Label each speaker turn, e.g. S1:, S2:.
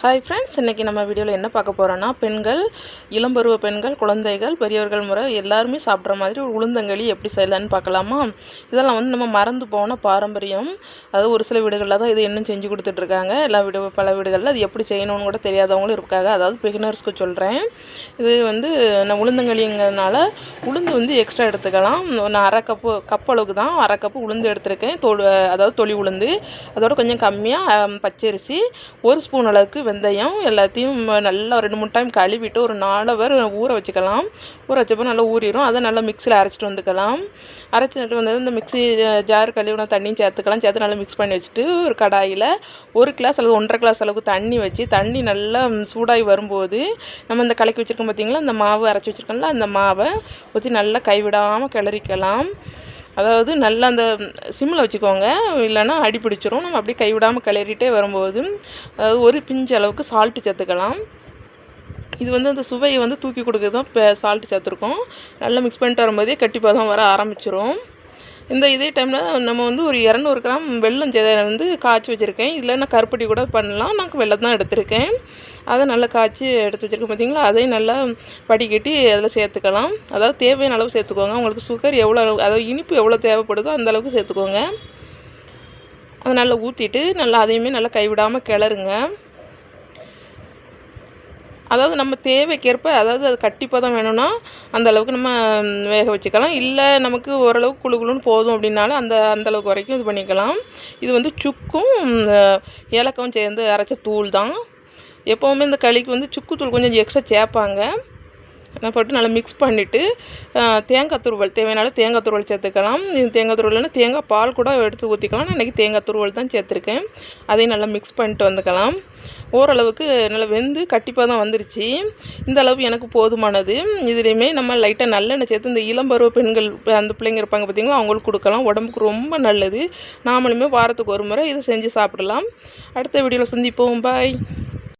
S1: Hi friends இன்றைக்கி நம்ம வீடியோவில் என்ன பார்க்க போகிறோன்னா பெண்கள் இளம்பருவ பெண்கள் குழந்தைகள் பெரியவர்கள் முறை எல்லாருமே சாப்பிட்ற மாதிரி ஒரு உளுந்தங்களி எப்படி செய்யலான்னு பார்க்கலாமா? இதெல்லாம் வந்து நம்ம மறந்து போன பாரம்பரியம். அதாவது ஒரு சில வீடுகளில் தான் இது இன்னும் செஞ்சு கொடுத்துட்ருக்காங்க எல்லா வீடு பல வீடுகளில் அது எப்படி செய்யணும்னு கூட தெரியாதவங்களும் இருக்காங்க. அதாவது பிகினர்ஸ்க்கு சொல்கிறேன் இது வந்து நான் உளுந்தங்களிங்கிறதுனால உளுந்து வந்து எக்ஸ்ட்ரா எடுத்துக்கலாம். நான் அரை கப்பு கப் அளவுக்கு தான் அரை கப்பு உளுந்து எடுத்திருக்கேன். தோல் அதாவது தொளி உளுந்து. அதோட கொஞ்சம் கம்மியாக பச்சரிசி ஒரு ஸ்பூன் அளவுக்கு வெந்தயம் எல்லாத்தையும் நல்லா ரெண்டு மூணு டைம் கழுவிட்டு ஒரு நாலு பேர் ஊற வச்சுக்கலாம். ஊற வச்சப்போ நல்லா ஊறிடும் அதை நல்லா மிக்சியில் அரைச்சிட்டு வந்துக்கலாம். அரைச்சிட்டு வந்தது இந்த மிக்ஸி ஜார் கழுவின தண்ணியும் சேர்த்துக்கலாம். சேர்த்து நல்லா மிக்ஸ் பண்ணி வச்சுட்டு ஒரு கடாயில் ஒரு கிளாஸ் அல்லது ஒன்றரை கிளாஸ் அளவுக்கு தண்ணி வச்சு தண்ணி நல்லா சூடாகி வரும்போது நம்ம இந்த கலக்கி வச்சுருக்கோம் பார்த்திங்களா அந்த மாவு அரைச்சி வச்சுருக்கோம்ல அந்த மாவை ஊற்றி நல்லா கைவிடாமல் கிளறிக்கலாம். அதாவது நல்லா அந்த சிம்மில் வச்சுக்கோங்க. இல்லைன்னா அடி பிடிச்சிரும். நம்ம அப்படியே கைவிடாமல் கிளறிட்டே வரும்போது அதாவது ஒரு பிஞ்சு அளவுக்கு சால்ட்டு சேர்த்துக்கலாம். இது வந்து அந்த சுவையை வந்து தூக்கி கொடுக்குறது தான் இப்போ சால்ட்டு சேர்த்துருக்கோம். நல்லா மிக்ஸ் பண்ணிட்டு வரும்போதே கட்டிப்பாக வர ஆரம்பிச்சிரும். இந்த இதே டைமில் நம்ம வந்து ஒரு இரநூறு கிராம் வெள்ளம் வந்து காய்ச்சி வச்சுருக்கேன். இதில் நான் கருப்பட்டி கூட பண்ணலாம். நான் வெள்ளம் தான் எடுத்திருக்கேன். அதை நல்லா காய்ச்சி எடுத்து வச்சுருக்கேன். பார்த்தீங்களா அதையும் நல்லா வடிகட்டி அதில் சேர்த்துக்கலாம். அதாவது தேவையான அளவு சேர்த்துக்கோங்க. உங்களுக்கு சுகர் எவ்வளோ அளவு அதாவது இனிப்பு எவ்வளோ தேவைப்படுதோ அந்த அளவுக்கு சேர்த்துக்கோங்க. அதை நல்லா ஊற்றிட்டு நல்லா அதையுமே நல்லா கைவிடாமல் கிளறுங்க. அதாவது நம்ம தேவைக்கேற்ப அதாவது அது கட்டிப்பதம் வேணும்னா அந்த அளவுக்கு நம்ம வேக வச்சுக்கலாம். இல்லை நமக்கு ஓரளவுக்கு குழு குழுன்னு போதும் அப்படின்னாலும் அந்த அந்த அளவுக்கு வரைக்கும் இது பண்ணிக்கலாம். இது வந்து சுக்கும் ஏலக்காவும் சேர்ந்து அரைச்ச தூள் தான். எப்போவுமே இந்த களிக்கு வந்து சுக்கு தூள் கொஞ்சம் எக்ஸ்ட்ரா சேர்ப்பாங்க. போட்டு நல்லா மிக்ஸ் பண்ணிவிட்டு தேங்காய் துருவல் தேவையான தேங்காய் துருவல் சேர்த்துக்கலாம். இது தேங்காய் துருவல்னா தேங்காய் பால் கூட எடுத்து ஊற்றிக்கலாம் நான் இன்றைக்கி தேங்காய் துருவல் தான் சேர்த்துருக்கேன். அதையும் நல்லா மிக்ஸ் பண்ணிட்டு வந்துக்கலாம். ஓரளவுக்கு நல்லா வெந்து கட்டிப்பாக தான் வந்துருச்சு. இந்த அளவு எனக்கு போதுமானது. இதுலேயுமே நம்ம லைட்டாக நல்லெண்ணெய் சேர்த்து இந்த இளம்பருவ பெண்கள் அந்த பிள்ளைங்க இருப்பாங்க பார்த்திங்களா அவங்களுக்கு கொடுக்கலாம். உடம்புக்கு ரொம்ப நல்லது. நாமளுமே வாரத்துக்கு ஒரு முறை இதை செஞ்சு சாப்பிடலாம். அடுத்த வீடியோவில் சந்திப்போம். பாய்